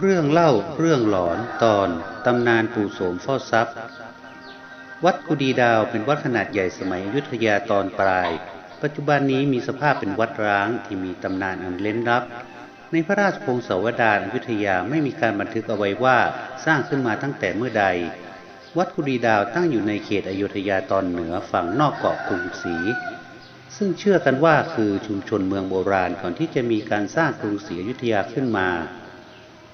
เรื่องเล่าเรื่องหลอนตอนตำนานปู่โสมเฝ้าทรัพย์ วัดกุดีดาวเป็นวัดขนาดใหญ่สมัยอยุธยาตอนปลาย ปัจจุบันนี้มีสภาพเป็นวัดร้างที่มีตำนานอันเล้นลับ ในพระราชพงศาวดารอยุธยาไม่มีการบันทึกเอาไว้ว่าสร้างขึ้นมาตั้งแต่เมื่อใด วัดกุดีดาวตั้งอยู่ในเขตอยุธยาตอนเหนือฝั่งนอกเกาะกรุงศรีซึ่งเชื่อกันว่าคือชุมชนเมืองโบราณก่อนที่จะมีการสร้างกรุงศรีอยุธยาขึ้นมา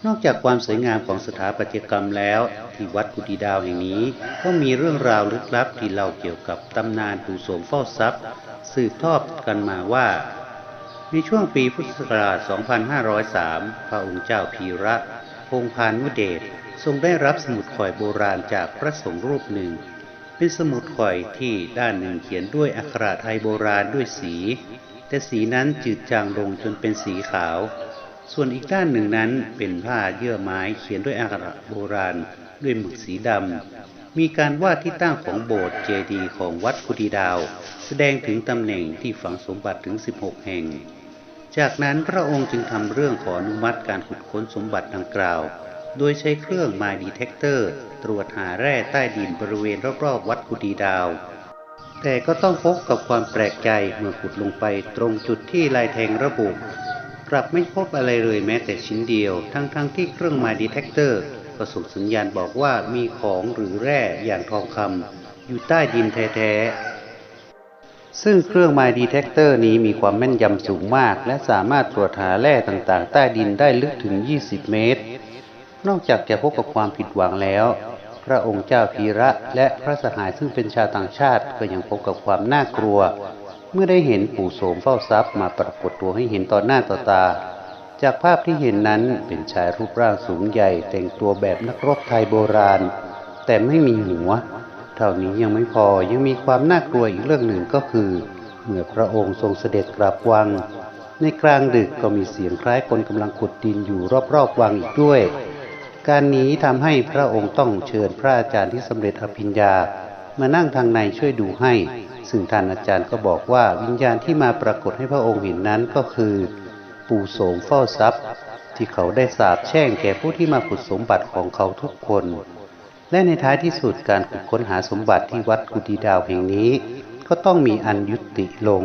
นอกจากความสวยงามของสถาปัตยกรรมแล้ว ที่วัดกุฎีดาวแห่งนี้ ก็มีเรื่องราวลึกลับที่เล่าเกี่ยวกับตำนานปู่โสมเฝ้าทรัพย์ สืบทอดกันมาว่า ในช่วงปีพุทธศักราช 2503 พระองค์เจ้าพีระ พงพานุเดชทรงได้รับสมุดข่อยโบราณจากพระสงฆ์รูปหนึ่ง เป็นสมุดข่อยที่ด้านหนึ่งเขียนด้วยอักขระไทยโบราณด้วยสี แต่สีนั้นจืดจางลงจนเป็นสีขาว ส่วนอีกด้านหนึ่งนั้นเป็นผ้าเยื่อไม้เขียนด้วยอักขระโบราณด้วยหมึกสีดำ มีการวาดที่ตั้งของโบสถ์เจดีย์ของวัดกุฎีดาว แสดงถึงตำแหน่งที่ฝังสมบัติถึง 16 แห่ง จากนั้นพระองค์จึงทำเรื่องขออนุมัติการขุดค้นสมบัติดังกล่าว โดยใช้เครื่อง My Detector ตรวจหาแร่ใต้ดินบริเวณรอบๆวัดกุฎีดาว แต่ก็ต้องพบกับความแปลกใจเมื่อขุดลงไปตรงจุดที่ลายแทงระบุ กลับไม่พบอะไรเลยแม้แต่ชิ้นเดียว ทั้งๆทที่เครื่อง My Detector ก็ส่งสัญญาณบอกว่ามีของหรือแร่อย่างทองคำอยู่ใต้ดินแท้ๆ ซึ่งเครื่อง My Detector นี้มีความแม่นยำสูงมาก และสามารถตรวจหาแร่ต่างๆ ใต้ดินได้ลึกถึง 20 เมตร นอกจากจะพบกับความผิดหวังแล้ว พระองค์เจ้าพีระและพระสหายซึ่งเป็นชาวต่างชาติก็ยังพบกับความน่ากลัว เมื่อได้เห็นปู่โสมเฝ้าทรัพย์มาปรากฏตัวให้เห็นต่อหน้าต่อตา จากภาพที่เห็นนั้นเป็นชายรูปร่างสูงใหญ่ แต่งตัวแบบนักรบไทยโบราณ แต่ไม่มีหัว เท่านี้ยังไม่พอยังมีความน่ากลัวอีกเรื่องหนึ่งก็คือ เมื่อพระองค์ทรงเสด็จกลับวัง ในกลางดึกก็มีเสียงคล้ายคนกำลังขุดดินอยู่รอบๆวังอีกด้วย การนี้ทำให้พระองค์ต้องเชิญพระอาจารย์ที่สำเร็จอภิญญามานั่งทางในช่วยดูให้ ซึ่งท่านอาจารย์ก็บอกว่าวิญญาณที่มาปรากฏให้พระองค์เห็นนั้นก็คือ ปู่โสมเฝ้าทรัพย์ ที่เขาได้สาบแช่งแก่ผู้ที่มาขุดสมบัติของเขาทุกคน และในท้ายที่สุดการขุดค้นหาสมบัติที่วัดกุฎีดาวแห่งนี้ ก็ต้องมีอันยุติลง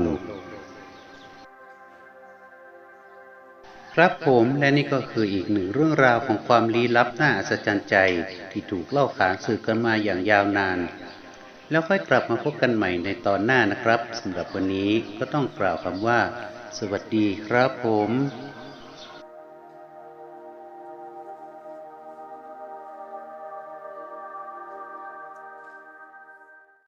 ครับผมและนี่ก็คืออีกหนึ่งเรื่องราวของความลี้ลับน่าอัศจรรย์ใจ ที่ถูกเล่าขานสืบกันมาอย่างยาวนาน แล้วค่อยกลับมาพบกันใหม่ในตอนหน้านะครับสำหรับวันนี้ก็ต้องกล่าวคำว่า สวัสดีครับผม